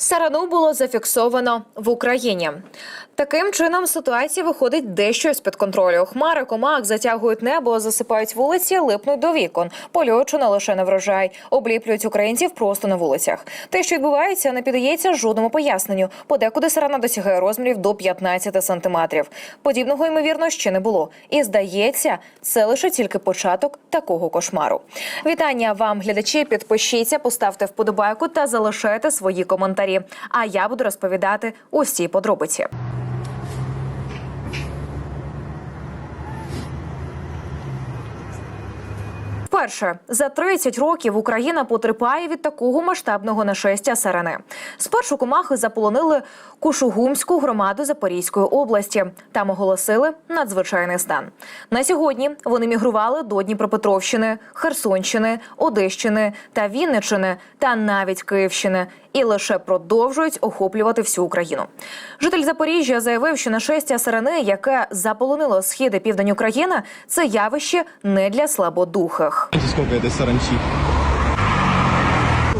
Сарану було зафіксовано в Україні. Таким чином ситуація виходить дещо з під контролю. Хмари комах затягують небо, засипають вулиці, липнуть до вікон, полюючи не лише на врожай, обліплюють українців просто на вулицях. Те, що відбувається, не піддається жодному поясненню. Подекуди сарана досягає розмірів до 15 сантиметрів. Подібного ймовірно ще не було. І здається, це лише тільки початок такого кошмару. Вітання вам, глядачі. Підпишіться, поставте вподобайку та залишайте свої коментарі. А я буду розповідати усі подробиці. Вперше за 30 років Україна потерпає від такого масштабного нашестя сарани. Спершу комахи заполонили Кушугумську громаду Запорізької області. Там оголосили надзвичайний стан. На сьогодні вони мігрували до Дніпропетровщини, Херсонщини, Одещини та Вінничини та навіть Київщини. І лише продовжують охоплювати всю Україну. Житель Запоріжжя заявив, що нашестя сарани, яке заполонило схід і південь України, це явище не для слабодухих. Знаете, сколько этой саранчи?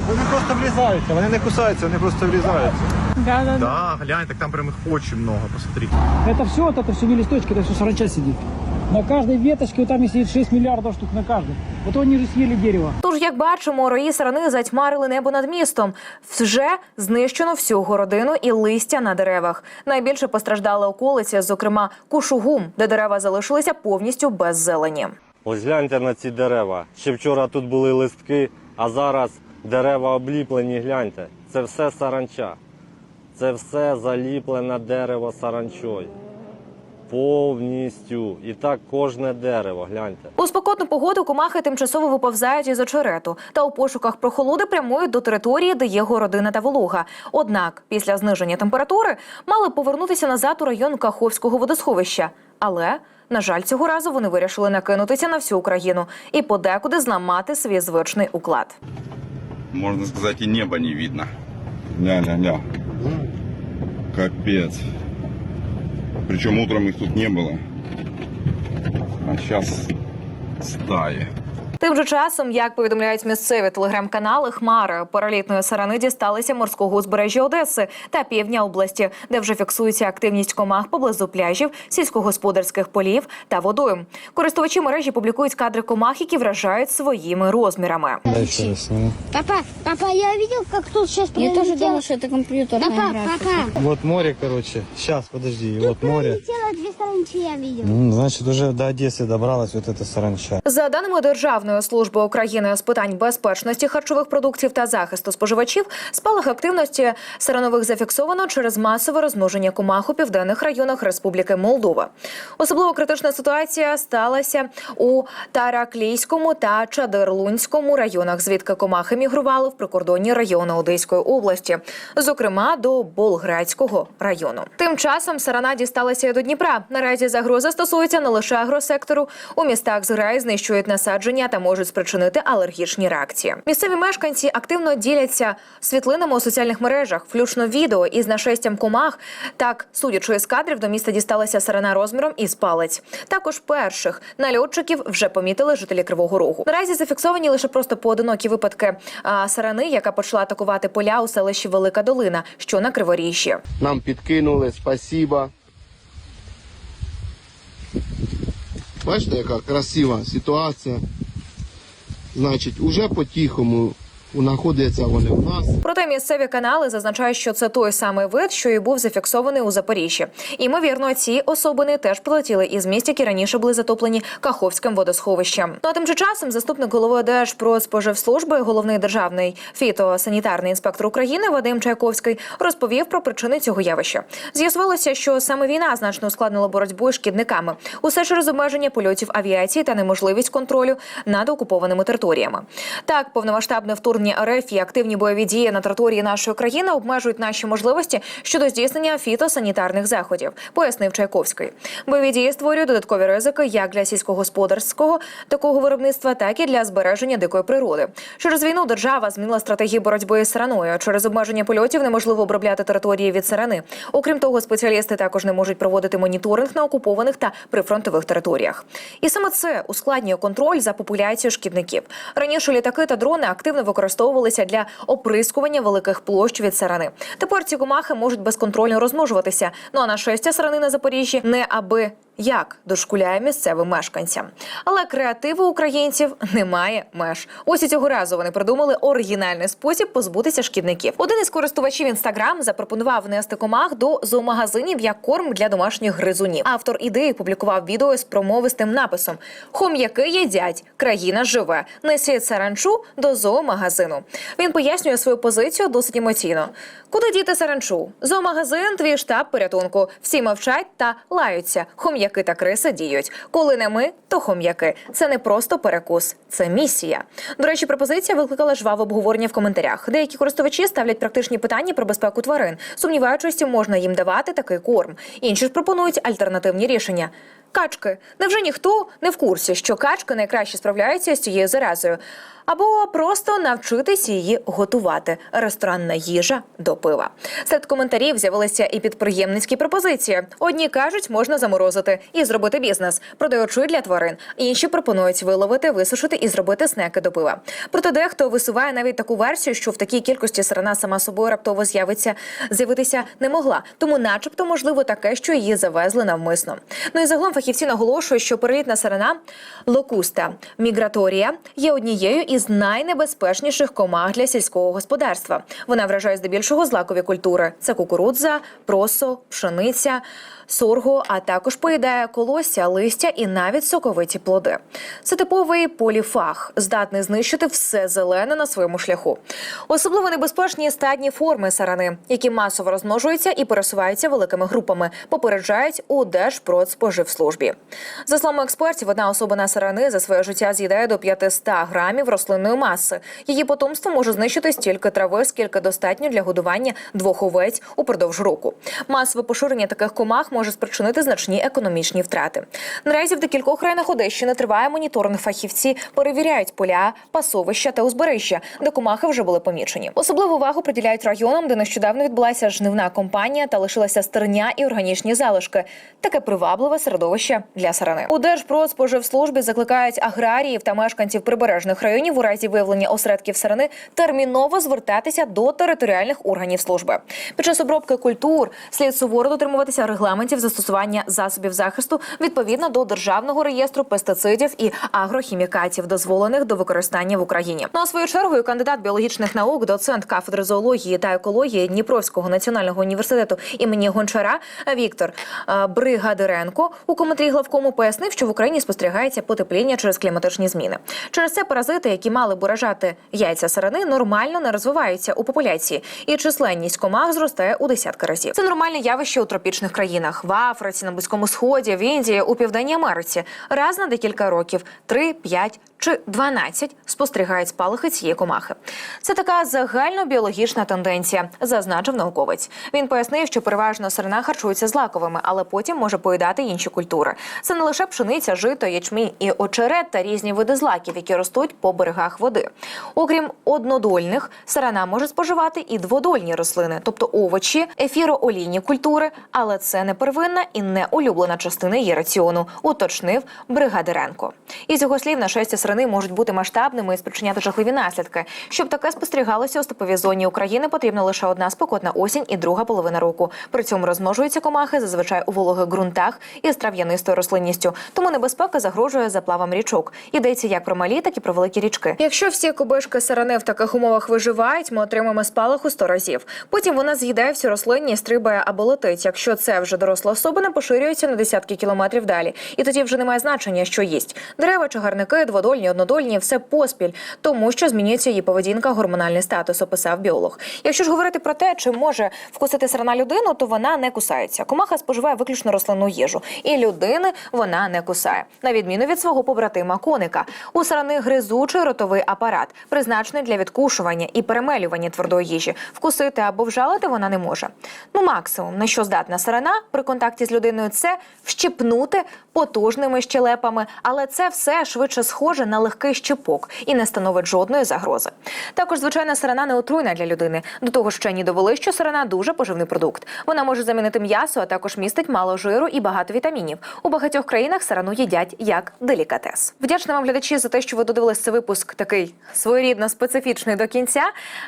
Вони просто влізаються, вони не кусаються, вони просто влізаються. Да, да, да. Да, глянь, так там прям их очень много, посмотри. Это все, вот это все не листочки, это все саранча сидит. На каждой веточке вот там сидит 6 миллиардов штук на каждой. Вот они же съели дерево. Тож, як бачимо, рої сарани затьмарили небо над містом. Вже знищено всю городину і листя на деревах. Найбільше постраждали околиці, зокрема Кушугум, де дерева залишилися повністю без зелені. Ось гляньте на ці дерева. Ще вчора тут були листки, а зараз дерева обліплені. Гляньте. Це все саранча. Це все заліплене дерево саранчою. Повністю. І так кожне дерево. Гляньте. У спекотну погоду комахи тимчасово виповзають із очерету та у пошуках прохолоди прямують до території, де є городина та волога. Однак, після зниження температури мали повернутися назад у район Каховського водосховища. Але на жаль, цього разу вони вирішили накинутися на всю Україну і подекуди зламати свій звичний уклад. Можна сказати, і неба не видно. Ля-ля-ля. Капець. Причому утром їх тут не було. А зараз стаи. Тим же часом, як повідомляють місцеві телеграм-канали, хмари паралітної сарани дісталися морського узбережжя Одеси та півдня області, де вже фіксується активність комах поблизу пляжів, сільськогосподарських полів та водою. Користувачі мережі публікують кадри комах, які вражають своїми розмірами. Папа, папа, я видел, как тут сейчас Я пролетело. тоже думала, что это компьютерная Папа, игра. папа, Вот море, короче. Сейчас, подожди, вот море. пролетело две саранчи, я видел. М, Значит, уже до Одессы добралась вот эта саранча. За даними Державної служби України з питань безпечності харчових продуктів та захисту споживачів, спалах активності саранових зафіксовано через масове розмноження комах у південних районах Республіки Молдова. Особливо критична ситуація сталася у Тараклійському та Чадерлунському районах, звідки комахи мігрували в прикордонні райони Одеської області, зокрема до Болградського району. Тим часом сарана дісталася і до Дніпра. Наразі загроза стосується не лише агросектору. У містах зграї знищують насадження та можуть спричинити алергічні реакції. Місцеві мешканці активно діляться світлинами у соціальних мережах, включно відео із нашестям комах. Так, судячи із кадрів, до міста дісталася сарана розміром із палець. Також перших нальотчиків вже помітили жителі Кривого Рогу. Наразі зафіксовані лише просто поодинокі випадки а, сарани, яка почала атакувати поля у селищі Велика Долина, що на Криворіжжі. Нам підкинули, спасіба. Бачите, яка красива ситуація. Значить, уже по-тихому знаходяться вони в нас. Проте місцеві канали зазначають, що це той самий вид, що і був зафіксований у Запоріжжі. Імовірно, ці особини теж прилетіли із місць, які раніше були затоплені Каховським водосховищем. Ну а тим же часом заступник голови Держпродспоживслужби, головний державний фітосанітарний інспектор України Вадим Чайковський розповів про причини цього явища. З'ясувалося, що саме війна значно ускладнила боротьбу з шкідниками. Усе через обмеження польотів авіації та неможливість контролю над окупованими територіями. Так, повномасштабне вторгнення РФ і активні бойові дії на території нашої країни обмежують наші можливості щодо здійснення фітосанітарних заходів, пояснив Чайковський. Бойові дії створюють додаткові ризики як для сільськогосподарського такого виробництва, так і для збереження дикої природи. Через війну держава змінила стратегію боротьби з сараною. Через обмеження польотів неможливо обробляти території від сарани. Окрім того, спеціалісти також не можуть проводити моніторинг на окупованих та прифронтових територіях. І саме це ускладнює контроль за популяцією шкідників. Раніше літаки та дрони активно використовували використовувалися для оприскування великих площ від сарани. Тепер ці комахи можуть безконтрольно розмножуватися. Ну а нашестя сарани на Запоріжжі не аби. Як дошкуляє місцевим мешканцям, але креативу українців немає меж. Ось і цього разу вони придумали оригінальний спосіб позбутися шкідників. Один із користувачів інстаграм запропонував внести комах до зоомагазинів як корм для домашніх гризунів. Автор ідеї публікував відео з промовистим написом: Хом'яки їдять, країна живе. Несіть саранчу до зоомагазину. Він пояснює свою позицію досить емоційно. Куди діти саранчу? Зоомагазин, твій штаб порятунку. Всі мовчать та лаються. Хом'яки та криси діють. Коли не ми, то хом'яки. Це не просто перекус, це місія. До речі, пропозиція викликала жваве обговорення в коментарях. Деякі користувачі ставлять практичні питання про безпеку тварин, сумніваючись, можна їм давати такий корм. Інші ж пропонують альтернативні рішення. Качки. Невже ніхто не в курсі, що качки найкраще справляються з цією заразою? Або просто навчитись її готувати. Ресторанна їжа до пива. Серед коментарів з'явилися і підприємницькі пропозиції. Одні кажуть, можна заморозити і зробити бізнес, продаючи для тварин. Інші пропонують виловити, висушити і зробити снеки до пива. Проте дехто висуває навіть таку версію, що в такій кількості сирена сама собою раптово з'явиться з'явитися не могла. Тому, начебто, можливо, таке, що її завезли навмисно. Ну і загалом фахівці наголошують, що перелітна сирена локуста міграторія є однією із найнебезпечніших комах для сільського господарства. Вона вражає здебільшого злакові культури: це кукурудза, просо, пшениця. Сорго, а також поїдає колосся, листя і навіть соковиті плоди. Це типовий поліфаг, здатний знищити все зелене на своєму шляху. Особливо небезпечні стадні форми сарани, які масово розмножуються і пересуваються великими групами, попереджають у Держпродспоживслужбі. За словами експертів, одна особина сарани за своє життя з'їдає до 500 грамів рослинної маси. Її потомство може знищити стільки трави, скільки достатньо для годування двох овець упродовж року. Масове поширення таких комах може спричинити значні економічні втрати. Наразі в декількох районах Одещини триває моніторинг. Фахівці перевіряють поля, пасовища та узбережжя, де комахи вже були помічені. Особливу увагу приділяють районам, де нещодавно відбулася жнивна кампанія та лишилася стерня і органічні залишки. Таке привабливе середовище для сарани. У Держпродспоживслужбі закликають аграріїв та мешканців прибережних районів у разі виявлення осередків сарани терміново звертатися до територіальних органів служби. Під час обробки культур слід суворо дотримуватися регламентів застосування засобів захисту відповідно до державного реєстру пестицидів і агрохімікатів, дозволених до використання в Україні. Ну а свою чергою кандидат біологічних наук, доцент кафедри зоології та екології Дніпровського національного університету імені Гончара Віктор е, Бригадиренко у коментарі главкому пояснив, що в Україні спостерігається потепління через кліматичні зміни. Через це паразити, які мали б уражати яйця сарани, нормально не розвиваються у популяції, і численність комах зростає у десятки разів. Це нормальне явище у тропічних країнах в Африці, на Близькому Сході, в Індії, у Південній Америці. Раз на декілька років 3, 5 чи 12 спостерігають спалахи цієї комахи. Це така загальнобіологічна тенденція, зазначив науковець. Він пояснив, що переважно сирена харчується злаковими, але потім може поїдати інші культури. Це не лише пшениця, жито, ячмінь і очерет та різні види злаків, які ростуть по берегах води. Окрім однодольних, сирена може споживати і дводольні рослини, тобто овочі, ефіроолійні культури, але це не первинна і не улюблена частина її раціону, уточнив Бригадиренко. Із його слів, нашестя сирени можуть бути масштабними і спричиняти жахливі наслідки. Щоб таке спостерігалося у степовій зоні України, потрібна лише одна спекотна осінь і друга половина року. При цьому розмножуються комахи зазвичай у вологих ґрунтах із трав'янистою рослинністю. Тому небезпека загрожує заплавам річок. Йдеться як про малі, так і про великі річки. Якщо всі кубишки сирени в таких умовах виживають, ми отримаємо спалах у 100 разів. Потім вона з'їдає всю рослинність, стрибає або летить. Якщо це вже доросла особина, поширюється на десятки кілометрів далі. І тоді вже немає значення, що їсть. Дерева, чагарники, дводольні, однодольні, все поспіль, тому що змінюється її поведінка, гормональний статус, описав біолог. Якщо ж говорити про те, чи може вкусити сирена людину, то вона не кусається. Комаха споживає виключно рослинну їжу, і людини вона не кусає, на відміну від свого побратима коника. У сирени гризучий ротовий апарат, призначений для відкушування і перемелювання твердої їжі. Вкусити або вжалити вона не може. Ну, максимум, на що здатна сирена при контакті з людиною, це вщипнути потужними щелепами, але це все швидше схоже на легкий щепок і не становить жодної загрози. Також звичайна сирена не отруйна для людини. До того ж, вчені довели, що сирена дуже поживний продукт. Вона може замінити м'ясо, а також містить мало жиру і багато вітамінів. У багатьох країнах сирану їдять як делікатес. Вдячна вам глядачі за те, що ви додивились цей випуск такий своєрідно специфічний до кінця.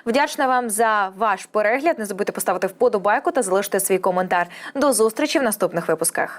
Вдячна вам за ваш перегляд. Не забудьте поставити вподобайку та залишити свій коментар. До зустрічі в наступних випусках.